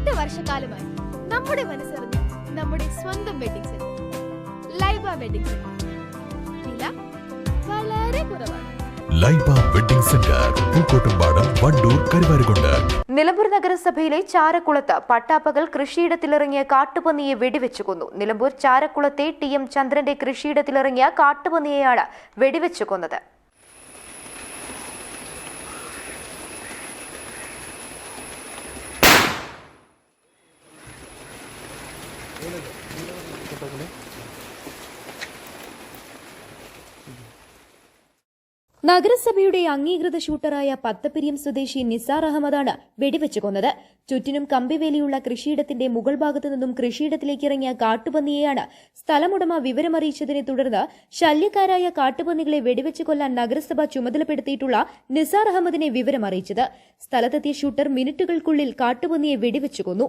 എട്ട് വർഷക്കാലമായി നമ്മുടെ മനസ്സറിഞ്ഞ് നമ്മുടെ സ്വന്തം wedding centre Laiba wedding centre വില വളരെ കുറവാണ്. Laiba wedding centre Pookkottumpadam Wandoor Karuvarakundu. Nilambur നഗരസഭയിലെ ചാരക്കുളത്ത് പട്ടാപ്പകൽ കൃഷിയിടത്തിലിറങ്ങിയ കാട്ടുപന്നിയെ വെടിവെച്ചു കൊന്നു. നിലമ്പൂർ ചാരക്കുളത്തെ ടി എം ചന്ദ്രന്റെ കൃഷിയിടത്തിലിറങ്ങിയ കാട്ടുപന്നിയെയാണ് വെടിവെച്ചു കൊന്നത്. നഗരസഭയുടെ അംഗീകൃത ഷൂട്ടറായ പത്തപ്പിരിയം സ്വദേശി നിസാർ അഹമ്മദാണ് വെടിവെച്ചു കൊന്നത്. ചുറ്റിനും കമ്പിവേലിയുള്ള കൃഷിയിടത്തിന്റെ മുകൾ ഭാഗത്തു നിന്നും കൃഷിയിടത്തിലേക്ക് ഇറങ്ങിയ കാട്ടുപന്നിയെയാണ് സ്ഥലമുടമ വിവരമറിയിച്ചതിനെ തുടർന്ന് ശല്യക്കാരായ കാട്ടുപന്നികളെ വെടിവെച്ചു കൊല്ലാൻ നഗരസഭ ചുമതലപ്പെടുത്തിയിട്ടുള്ള നിസാർ അഹമ്മദിനെ വിവരമറിയിച്ചത്. സ്ഥലത്തെത്തിയ ഷൂട്ടർ മിനിറ്റുകൾക്കുള്ളിൽ കാട്ടുപന്നിയെ വെടിവെച്ചു കൊന്നു.